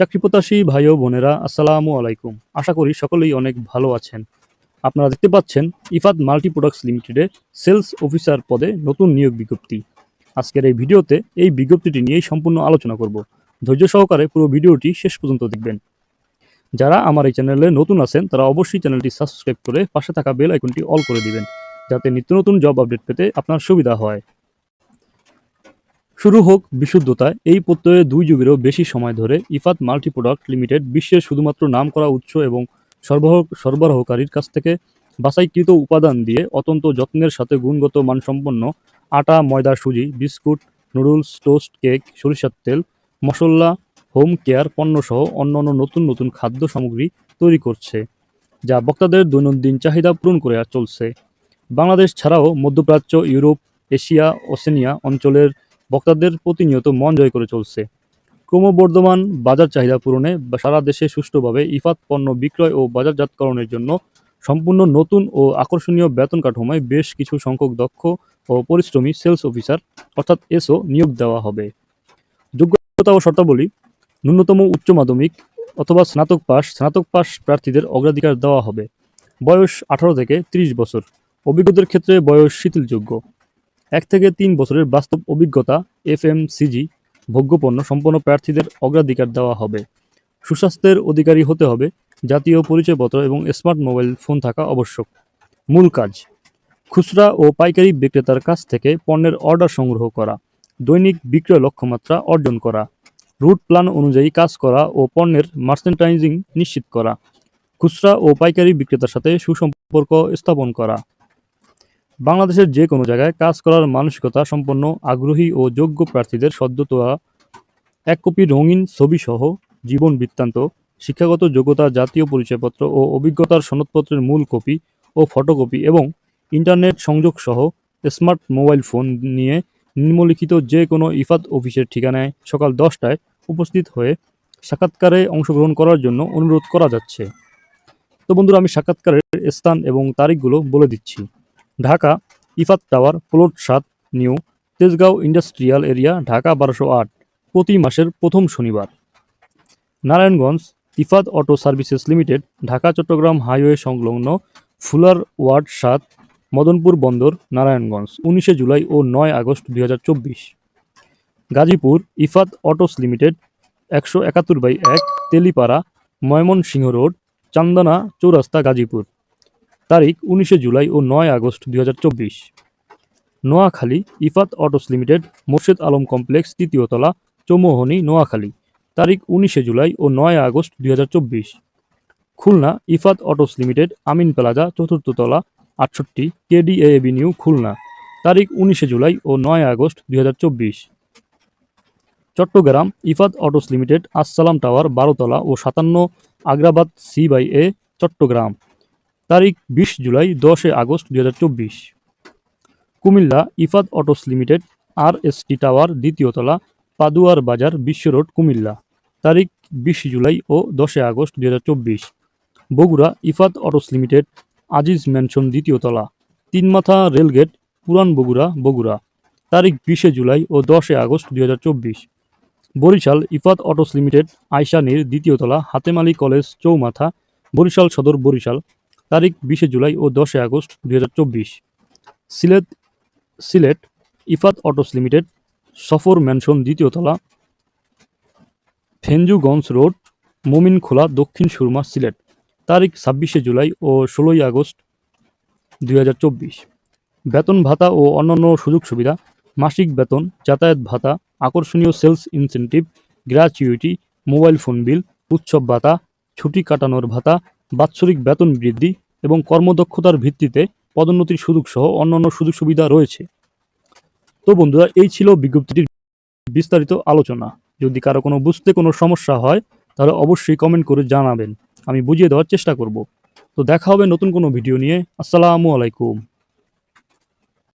চাকরিপ্রত্যাশী ভাই ও বোনেরা, আসসালামু আলাইকুম। আশা করি সকলেই অনেক ভালো আছেন। আপনারা দেখতে পাচ্ছেন ইফাত মাল্টি প্রোডাক্টস লিমিটেডে সেলস অফিসার পদে নতুন নিয়োগ বিজ্ঞপ্তি। আজকের এই ভিডিওতে এই বিজ্ঞপ্তিটি নিয়েই সম্পূর্ণ আলোচনা করব। ধৈর্য সহকারে পুরো ভিডিওটি শেষ পর্যন্ত দেখবেন। যারা আমার এই চ্যানেলে নতুন আছেন, তারা অবশ্যই চ্যানেলটি সাবস্ক্রাইব করে পাশে থাকা বেল আইকনটি অল করে দিবেন, যাতে নিত্য নতুন জব আপডেট পেতে আপনার সুবিধা হয়। শুরু হোক বিশুদ্ধতায়, এই প্রত্যয়ে দুই যুগেরও বেশি সময় ধরে ইফাত মাল্টি প্রোডাক্ট লিমিটেড বিশ্বের শুধুমাত্র নাম করা উৎস এবং সরবরাহ সরবরাহকারীর কাছ থেকে বাছাইকৃত উপাদান দিয়ে অত্যন্ত যত্নের সাথে গুণগত মানসম্পন্ন আটা, ময়দা, সুজি, বিস্কুট, নুডলস, টোস্ট, কেক, সরিষার তেল, মশলা, হোম কেয়ার, পণ্যসহ অন্যান্য নতুন নতুন খাদ্য সামগ্রী তৈরি করছে, যা বক্তাদের দৈনন্দিন চাহিদা পূরণ করে চলছে। বাংলাদেশ ছাড়াও মধ্যপ্রাচ্য, ইউরোপ, এশিয়া, ওসেনিয়া অঞ্চলের বক্তাদের প্রতিনিয়ত মন জয় করে চলছে। ক্রমবর্ধমান বাজার চাহিদা পূরণে সারা দেশে সুষ্ঠুভাবে ইফাত পণ্য বিক্রয় ও বাজারজাতকরণের জন্য সম্পূর্ণ নতুন ও আকর্ষণীয় বেতন কাঠামোয় বেশ কিছু সংখ্যক দক্ষ ও পরিশ্রমী সেলস অফিসার অর্থাৎ এসও নিয়োগ দেওয়া হবে। যোগ্যতা ও শর্তাবলী, ন্যূনতম উচ্চ মাধ্যমিক অথবা স্নাতক পাস স্নাতক পাস প্রার্থীদের অগ্রাধিকার দেওয়া হবে। বয়স আঠারো থেকে ৩০ বছর। অভিজ্ঞতার ক্ষেত্রে বয়স শিথিলযোগ্য। এক থেকে তিন বছরের বাস্তব অভিজ্ঞতা এফএমসিজি ভোগ্যপণ্য সম্পন্ন প্রার্থীদের অগ্রাধিকার দেওয়া হবে। সুস্বাস্থ্যের অধিকারী হতে হবে, জাতীয় পরিচয়পত্র এবং স্মার্ট মোবাইল ফোন থাকা আবশ্যক। মূল কাজ, খুচরা ও পাইকারি বিক্রেতার কাছ থেকে পণ্যের অর্ডার সংগ্রহ করা, দৈনিক বিক্রয় লক্ষ্যমাত্রা অর্জন করা, রুট প্ল্যান অনুযায়ী কাজ করা ও পণ্যের মার্চেন্টাইজিং নিশ্চিত করা, খুচরা ও পাইকারি বিক্রেতার সাথে সুসম্পর্ক স্থাপন করা। বাংলাদেশের যে কোনো জায়গায় কাজ করার মানসিকতা সম্পন্ন, আগ্রহী ও যোগ্য প্রার্থীদের সদ্য তোলা এক কপি রঙিন ছবিসহ জীবন বৃত্তান্ত, শিক্ষাগত যোগ্যতা জাতীয় পরিচয়পত্র ও অভিজ্ঞতার সনদপত্রের মূল কপি ও ফটোকপি এবং ইন্টারনেট সংযোগ সহ স্মার্ট মোবাইল ফোন নিয়ে নিম্নলিখিত যে কোনো ইফাত অফিসের ঠিকানায় সকাল দশটায় উপস্থিত হয়ে সাক্ষাৎকারে অংশগ্রহণ করার জন্য অনুরোধ করা যাচ্ছে। তো বন্ধুরা, আমি সাক্ষাৎকারের স্থান এবং তারিখগুলো বলে দিচ্ছি। ঢাকা, ইফাত টাওয়ার প্লট সাত, new, Tejgaon industrial area, Dhaka বারোশো আট, প্রতি মাসের প্রথম শনিবার। Narayanganj Ifad auto services limited, Dhaka, Chittagong highway সংলগ্ন ফুলার ওয়ার্ড সাত, মদনপুর বন্দর, নারায়ণগঞ্জ, উনিশে জুলাই ও নয় আগস্ট দুই হাজার চব্বিশ। গাজীপুর ইফাত অটোস লিমিটেড, একশো একাত্তর বাই এক, তেলিপাড়া, ময়মনসিংহ রোড, চান্দনা চৌরাস্তা গাজীপুর। তারিখ উনিশে জুলাই ও নয় আগস্ট দুই হাজার চব্বিশ। Noakhali Ifad autos limited, Morshed Alam complex, তৃতীয় তলা, চৌমোহনী, নোয়াখালী, তারিখ উনিশে জুলাই ও নয় আগস্ট দুই হাজার চব্বিশ। Khulna Ifad autos limited, Amin plaza, চতুর্থ তলা, আটষট্টি, কেডিএ এভিনিউ, খুলনা, তারিখ উনিশে জুলাই ও নয় আগস্ট দুই হাজার চব্বিশ। Chittagong Ifad autos limited, Assalam tower বারোতলা ও সাতান্ন, Agrabad C by A, Chittagong. তারিখ বিশ জুলাই, দশে আগস্ট দুই হাজার চব্বিশ। Comilla Ifad autos limited R S T tower দ্বিতীয়তলা পাদুয়ার বাজার, বিশ্ব রোড, কুমিল্লা। তারিখ বিশ জুলাই ও দশে আগস্ট দুই হাজার চব্বিশ। Bogura Ifad autos limited, Aziz mansion দ্বিতীয়তলা Tinmatha rail gate, Puran Bogura Bogura. তারিখ বিশে জুলাই ও দশে আগস্ট দুই হাজার চব্বিশ। বরিশাল ইফাত অটোস লিমিটেড আইসানির দ্বিতীয়তলা হাতেমালি কলেজ, চৌমাথা, বরিশাল সদর বরিশাল। তারিখ বিশে জুলাই ও দশে আগস্ট দুই হাজার চব্বিশ। Sylhet Sylhet, Ifad autos limited, Safar mansion দ্বিতীয় তলা, ফেঞ্জুগঞ্জ রোড, মোমিনখোলা দক্ষিণ সুরমা সিলেট। তারিখ ছাব্বিশে জুলাই ও ষোলোই আগস্ট দুই হাজার চব্বিশ। বেতন ভাতা ও অন্যান্য সুযোগ সুবিধা, মাসিক বেতন, যাতায়াত ভাতা, আকর্ষণীয় sales incentive gratuity mobile phone bill, উৎসব ভাতা, ছুটি কাটানোর ভাতা বাৎসরিক বেতন বৃদ্ধি এবং কর্মদক্ষতার ভিত্তিতে পদোন্নতির সুযোগ সহ অন্যান্য সুযোগ সুবিধা রয়েছে। তো বন্ধুরা, এই ছিল বিজ্ঞপ্তিটির বিস্তারিত আলোচনা। যদি কারও কোনো বুঝতে কোনো সমস্যা হয়, তাহলে অবশ্যই কমেন্ট করে জানাবেন। আমি বুঝিয়ে দেওয়ার চেষ্টা করব। তো দেখা হবে নতুন কোনো ভিডিও নিয়ে। আসসালামু আলাইকুম।